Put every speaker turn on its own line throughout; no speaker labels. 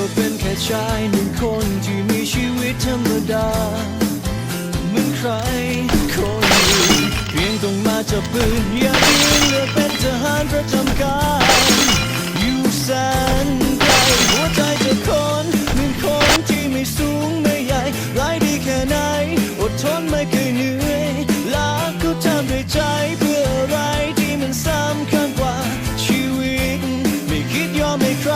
ก็เป็นแค่ชายหนึ่งคนที่มีชีวิตธรรมดา เหมือนใครคนหนึ่งเพียงต้องมาจับปืนอย่ายืนเลือกเป็นทหารประจำการอยู่แสนไกลหัวใจจะคนเหมือนคนที่ไม่สูงไม่ใหญ่ไร้ดีแค่ไหน อดทนไม่เคยเหนื่อยรักก็ทำด้วยใจเพื่ออะไรที่มันสำคัญกว่าชีวิต ไม่คิดยอมให้ใคร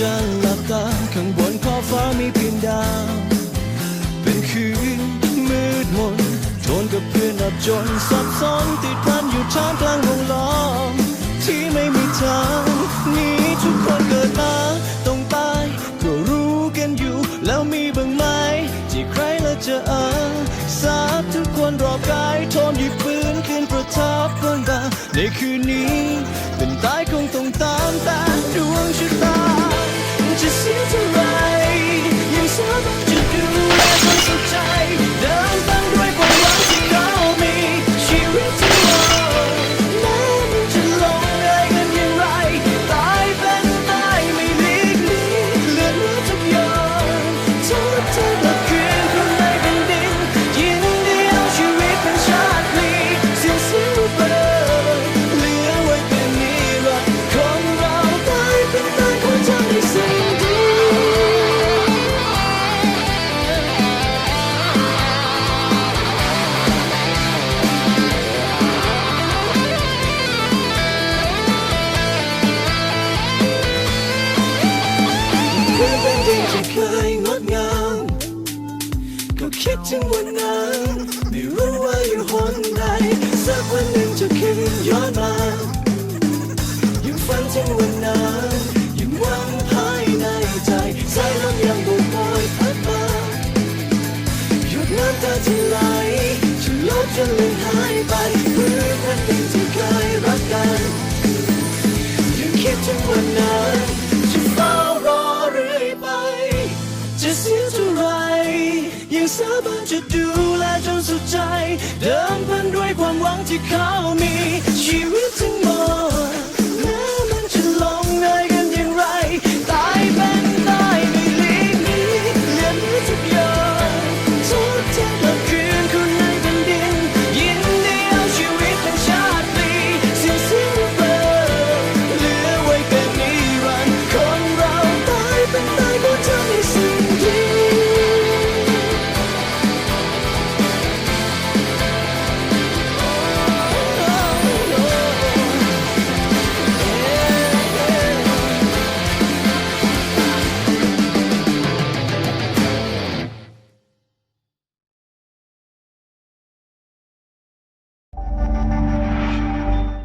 จะหลับตาข้างบนขอบฟ้ามีเพียงดาว เป็นคืนมืดมนโจนกับเพื่อนอับจนสับสนติดพันอยู่ท่ามกลางวงล้อม ที่ไม่มีทางหนี้ทุกคนเกิดมาต้องตายก็รู้กันอยู่ แล้วมีบ้างไหมที่ใครละจะเออสาบทุกคนรอบกายทนหยิบปืนขึ้นประทับบนบ่าในคืนนี้ เป็นตายคงต้องตามแต่ดวงชะตาจะ เป็นดินที่เคยงดงามก็คิดถึงวันนั้นไม่รู้ว่าอยู่หนใดสักวันหนึ่งจะคืนย้อนมายังฝันถึงวันนั้นยังหวังภายในใจสายลมยังโบกโบยพัดมาหยุดน้ำตาที่ไหลจะลบจนลือนหายไป จะเสียเท่าไรยังสามารถจะดูแลจนสุดใจ เดิมพันด้วยความหวังที่เขามี